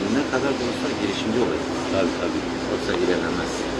kadar ne kadar da olsa girişimci olayım. Tabii tabii. Yoksa ilerlemez.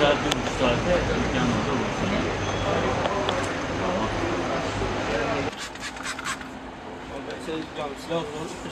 Saat, bir buçuk saate dükkanımızda olursun. Notuzu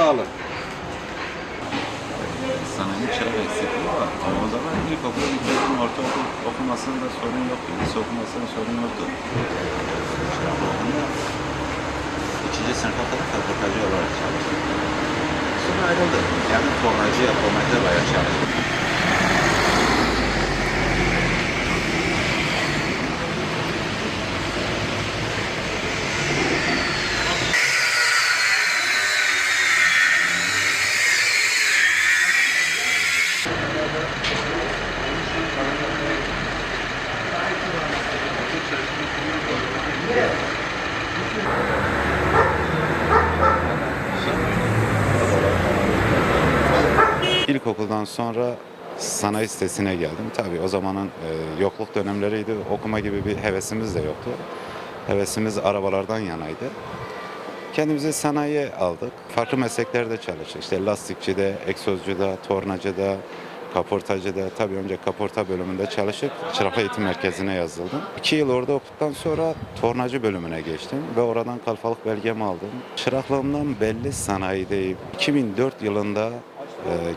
alın. Sanayi çırak eksikliği var. Ama o zaman ilkokulu bitirdim, ortaokul okumasında sorun yoktu, lise okumasında sorun yoktu. İkinci sınıfa kadar fabrikacı olarak çalıştım. Sonra ayrıldım. Yani tornacı, tornacı bayağı çalıştım. İlkokuldan sonra sanayi sitesine geldim. Tabii o zamanın e, yokluk dönemleriydi. Okuma gibi bir hevesimiz de yoktu. Hevesimiz arabalardan yanaydı. Kendimizi sanayiye aldık. Farklı mesleklerde çalıştık. İşte lastikçide, egzozcuda, tornacıda, kaportacıda. Tabii önce kaporta bölümünde çalışıp çırak eğitim merkezine yazıldım. İki yıl orada okuduktan sonra tornacı bölümüne geçtim ve oradan kalfalık belgemi aldım. Çıraklığımdan belli sanayideyim. 2004 yılında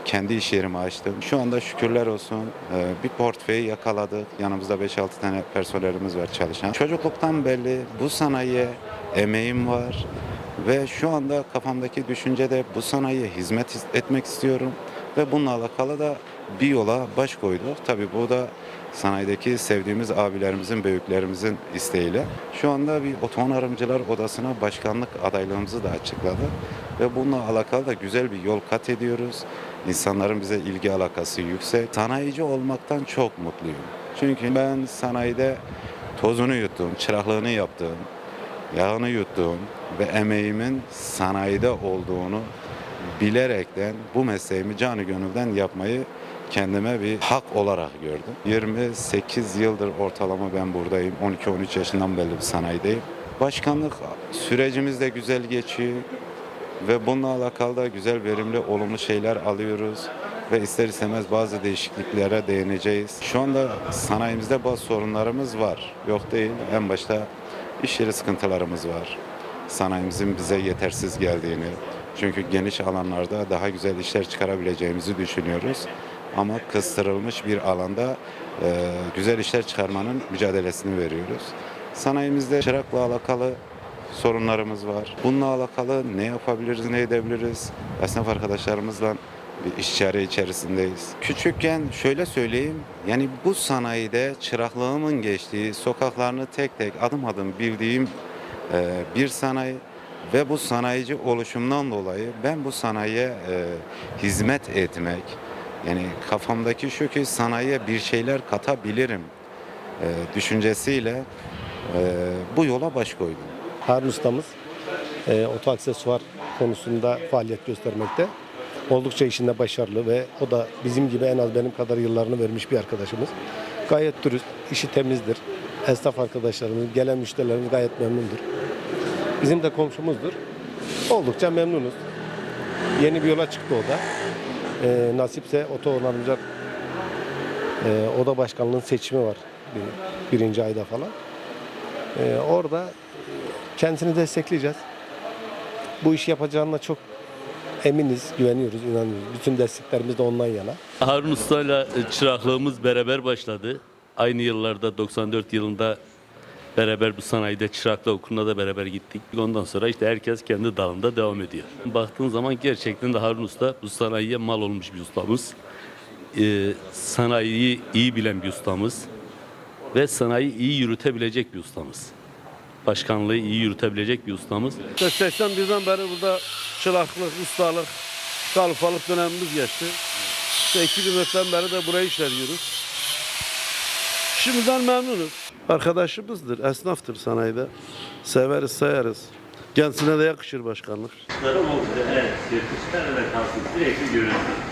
kendi iş yerimi açtım. Şu anda şükürler olsun e, bir portföy yakaladık. Yanımızda 5-6 tane personelimiz var çalışan. Çocukluktan belli bu sanayiye emeğim var. Ve şu anda kafamdaki düşünce de bu sanayiye hizmet etmek istiyorum. Ve bununla alakalı da bir yola baş koyduk. Tabii bu da sanayideki sevdiğimiz abilerimizin, büyüklerimizin isteğiyle. Şu anda bir otomonarımcılar odasına başkanlık adaylığımızı da açıkladık. Ve bununla alakalı da güzel bir yol kat ediyoruz. İnsanların bize ilgi alakası yüksek. Sanayici olmaktan çok mutluyum. Çünkü ben sanayide tozunu yuttum, çıraklığını yaptım, yağını yuttum ve emeğimin sanayide olduğunu bilerekten bu mesleğimi canı gönülden yapmayı kendime bir hak olarak gördüm. 28 yıldır ortalama ben buradayım. 12-13 yaşından beri bir sanayideyim. Başkanlık sürecimiz de güzel geçiyor ve bununla alakalı da güzel, verimli, olumlu şeyler alıyoruz ve ister istemez bazı değişikliklere değineceğiz. Şu anda sanayimizde bazı sorunlarımız var. Yok değil. En başta iş yeri sıkıntılarımız var. Sanayimizin bize yetersiz geldiğini, çünkü geniş alanlarda daha güzel işler çıkarabileceğimizi düşünüyoruz. Ama kıstırılmış bir alanda e, güzel işler çıkarmanın mücadelesini veriyoruz. Sanayimizde çırakla alakalı sorunlarımız var. Bununla alakalı ne yapabiliriz, ne edebiliriz? Esnaf arkadaşlarımızla bir işçare içerisindeyiz. Küçükken şöyle söyleyeyim, yani bu sanayide çıraklığımın geçtiği sokaklarını tek tek adım adım bildiğim e, bir sanayi ve bu sanayici oluşumdan dolayı ben bu sanayiye e, hizmet etmek, yani kafamdaki şu ki sanayiye bir şeyler katabilirim e, düşüncesiyle bu yola baş koydum. Harun ustamız e, oto aksesuar konusunda faaliyet göstermekte. Oldukça işinde başarılı ve o da bizim gibi en az benim kadar yıllarını vermiş bir arkadaşımız. Gayet dürüst, işi temizdir. Esnaf arkadaşlarımız, gelen müşterilerimiz gayet memnundur. Bizim de komşumuzdur. Oldukça memnunuz. Yeni bir yola çıktı o da. E, nasipse oto onarımcılar e, oda başkanlığının seçimi var bir, birinci ayda falan. E, orada kendisini destekleyeceğiz. Bu işi yapacağına çok eminiz, güveniyoruz, inanıyoruz. Bütün desteklerimiz de ondan yana. Harun Usta'yla e, çıraklığımız beraber başladı. Aynı yıllarda 94 yılında beraber bu sanayide çıraklı okuluna da beraber gittik. Ondan sonra işte herkes kendi dalında devam ediyor. Baktığın zaman gerçekten de Harun Usta bu sanayiye mal olmuş bir ustamız. Ee, sanayiyi iyi bilen bir ustamız ve sanayi iyi yürütebilecek bir ustamız. Başkanlığı iyi yürütebilecek bir ustamız. 81'den beri burada çıraklık, ustalık, kalfalık dönemimiz geçti. İşte 2004'ten beri de burayı işletiyoruz. Şimdiden memnunuz. Arkadaşımızdır, esnaftır sanayide. Severiz, sayarız. Kendisine de yakışır başkanlık. Evet, yetişler de kalsın. Sürekli görüntü.